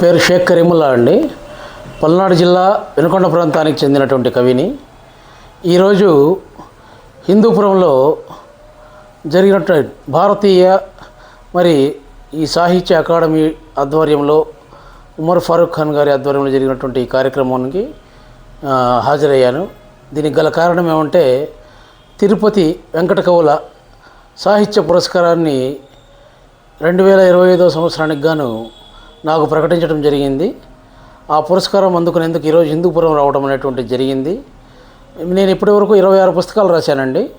పేరు షేక్ కరీముల్లా అండి. పల్నాడు జిల్లా వెనుకొండ ప్రాంతానికి చెందినటువంటి కవిని. ఈరోజు హిందూపురంలో జరిగినటువంటి భారతీయ మరి ఈ సాహిత్య అకాడమీ ఆధ్వర్యంలో ఉమర్ ఫారూక్ ఖాన్ గారి ఆధ్వర్యంలో జరిగినటువంటి ఈ కార్యక్రమానికి హాజరయ్యాను. దీనికి గల కారణం ఏమంటే తిరుపతి వెంకట కవుల సాహిత్య పురస్కారాన్ని రెండు వేల ఇరవై ఐదో సంవత్సరానికి గాను నాకు ప్రకటించడం జరిగింది. ఆ పురస్కారం అందుకునేందుకు ఈరోజు హిందూపురం రావడం అనేటువంటిది జరిగింది. నేను ఇప్పటివరకు ఇరవై ఆరు పుస్తకాలు రాశానండి.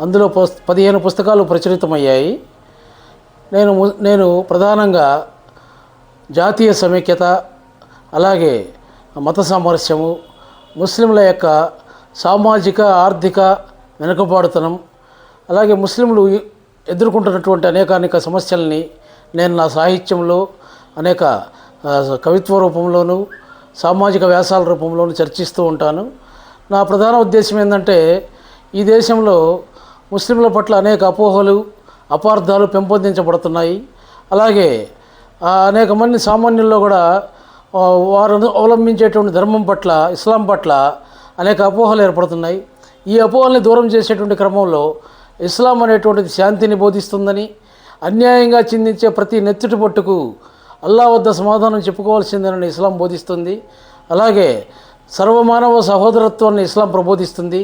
అందులో పుస్త పదిహేను పుస్తకాలు ప్రచురితమయ్యాయి. నేను ము- నేను ప్రధానంగా జాతీయ సమైక్యత అలాగే మత సామరస్యము ముస్లింల యొక్క సామాజిక ఆర్థిక వెనుకబాటుతనం అలాగే ముస్లింలు ఎదుర్కొంటున్నటువంటి అనేకానేక అనేక సమస్యల్ని నేను నా సాహిత్యంలో అనేక కవిత్వ రూపంలోనూ సామాజిక వ్యాసాల రూపంలోనూ చర్చిస్తూ ఉంటాను. నా ప్రధాన ఉద్దేశం ఏంటంటే ఈ దేశంలో ముస్లింల పట్ల అనేక అపోహలు అపార్థాలు పెంపొందించబడుతున్నాయి. అలాగే అనేక మంది సామాన్యుల్లో కూడా వారు అవలంబించేటువంటి ధర్మం పట్ల ఇస్లాం పట్ల అనేక అపోహలు ఏర్పడుతున్నాయి. ఈ అపోహల్ని దూరం చేసేటువంటి క్రమంలో ఇస్లాం అనేటువంటిది శాంతిని బోధిస్తుందని అన్యాయంగా చిందించే ప్రతి నెత్తుటి పట్టుకు అల్లా వద్ద సమాధానం చెప్పుకోవాల్సిందేనని ఇస్లాం బోధిస్తుంది. అలాగే సర్వమానవ సహోదరత్వాన్ని ఇస్లాం ప్రబోధిస్తుంది.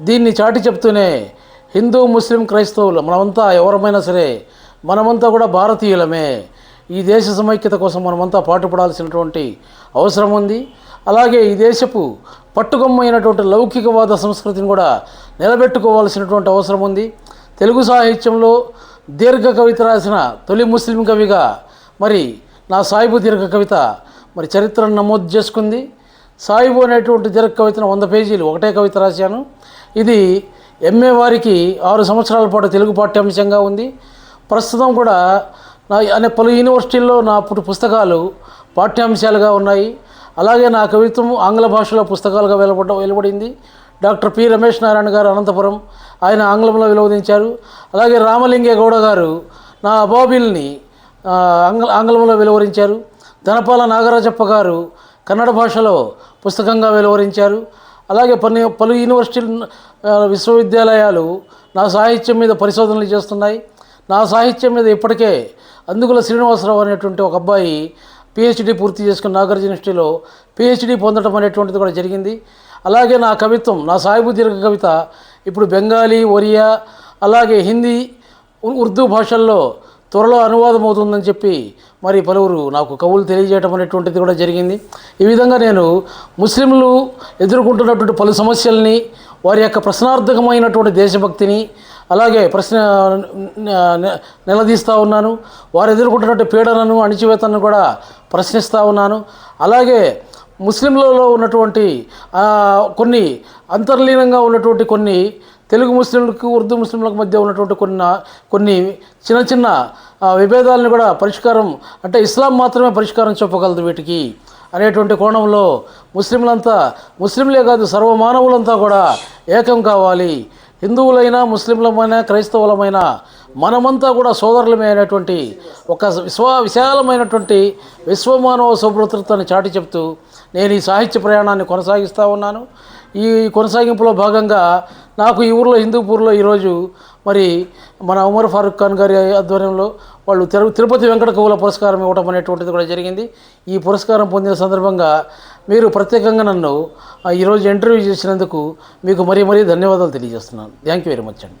దీన్ని చాటి చెప్తూనే హిందూ ముస్లిం క్రైస్తవులు మనమంతా ఎవరమైనా సరే మనమంతా కూడా భారతీయులమే. ఈ దేశ సమైక్యత కోసం మనమంతా పాటుపడాల్సినటువంటి అవసరం ఉంది. అలాగే ఈ దేశపు పట్టుకొమ్మైనటువంటి లౌకికవాద సంస్కృతిని కూడా నిలబెట్టుకోవాల్సినటువంటి అవసరం ఉంది. తెలుగు సాహిత్యంలో దీర్ఘ కవిత రాసిన తొలి ముస్లిం కవిగా మరి నా సాయిబు దీర్ఘ కవిత మరి చరిత్రను నమోదు చేసుకుంది. సాయిబు అనేటువంటి దీర్ఘ కవితను వంద పేజీలు ఒకటే కవిత రాశాను. ఇది ఎంఏ వారికి ఆరు సంవత్సరాల పాటు తెలుగు పాఠ్యాంశంగా ఉంది. ప్రస్తుతం కూడా నా అనే పలు యూనివర్సిటీల్లో నా పుస్తకాలు పాఠ్యాంశాలుగా ఉన్నాయి. అలాగే నా కవిత్వం ఆంగ్ల భాషలో పుస్తకాలుగా వెలువడ వెలువడింది. డాక్టర్ పి రమేష్ నారాయణ గారు అనంతపురం ఆయన ఆంగ్లంలో వెలువదించారు అలాగే రామలింగే గౌడ గారు నా అబాబిల్ని ఆంగ్ల ఆంగ్లంలో వెలువరించారు. ధనపాల నాగరాజప్ప గారు కన్నడ భాషలో పుస్తకంగా వెలువరించారు. అలాగే పలు పలు యూనివర్సిటీ విశ్వవిద్యాలయాలు నా సాహిత్యం మీద పరిశోధనలు చేస్తున్నాయి. నా సాహిత్యం మీద ఇప్పటికే అందుకుల శ్రీనివాసరావు అనేటువంటి ఒక అబ్బాయి పిహెచ్డి పూర్తి చేసుకున్న నాగార్జున యూనివర్సిటీలో పిహెచ్డి పొందడం అనేటువంటిది కూడా జరిగింది. అలాగే నా కవిత్వం నా సాయిబు దీర్ఘ కవిత ఇప్పుడు బెంగాలీ ఒరియా అలాగే హిందీ ఉర్దూ భాషల్లో త్వరలో అనువాదం అవుతుందని చెప్పి మరి పలువురు నాకు కవులు తెలియజేయటం అనేటువంటిది కూడా జరిగింది. ఈ విధంగా నేను ముస్లింలు ఎదుర్కొంటున్నటువంటి పలు సమస్యల్ని వారి యొక్క ప్రశ్నార్థకమైనటువంటి దేశభక్తిని అలాగే ప్రశ్న నిలదీస్తూ ఉన్నాను. వారు ఎదుర్కొంటున్నట్టు పీడనను అణిచివేతను కూడా ప్రశ్నిస్తూ ఉన్నాను. అలాగే ముస్లింలలో ఉన్నటువంటి కొన్ని అంతర్లీనంగా ఉన్నటువంటి కొన్ని తెలుగు ముస్లింలకు ఉర్దూ ముస్లింలకు మధ్య ఉన్నటువంటి కొన్ని కొన్ని చిన్న చిన్న విభేదాలను కూడా పరిష్కారం అంటే ఇస్లాం మాత్రమే పరిష్కారం చెప్పగలదు వీటికి. అనేటువంటి కోణంలో ముస్లింలంతా ముస్లింలే కాదు సర్వమానవులంతా కూడా ఏకం కావాలి. హిందువులైనా ముస్లింలమైనా క్రైస్తవులమైనా మనమంతా కూడా సోదరులమే అనేటువంటి ఒక విశ్వ విశాలమైనటువంటి విశ్వమానవ సౌభృతత్వాన్ని చాటి చెప్తూ నేను ఈ సాహిత్య ప్రయాణాన్ని కొనసాగిస్తూ ఉన్నాను. ఈ కొనసాగింపులో భాగంగా నాకు ఈ ఊర్లో హిందూపూర్లో ఈరోజు మరి మన ఉమర్ ఫారూక్ ఖాన్ గారి ఆధ్వర్యంలో వాళ్ళు తిరు తిరుపతి వెంకట కవుల పురస్కారం ఇవ్వడం అనేటువంటిది కూడా జరిగింది. ఈ పురస్కారం పొందిన సందర్భంగా మీరు ప్రత్యేకంగా నన్ను ఆ, ఈరోజు ఇంటర్వ్యూ చేసినందుకు మీకు మరీ మరీ ధన్యవాదాలు తెలియజేస్తున్నాను. థ్యాంక్ యూ వెరీ మచ్ అండి.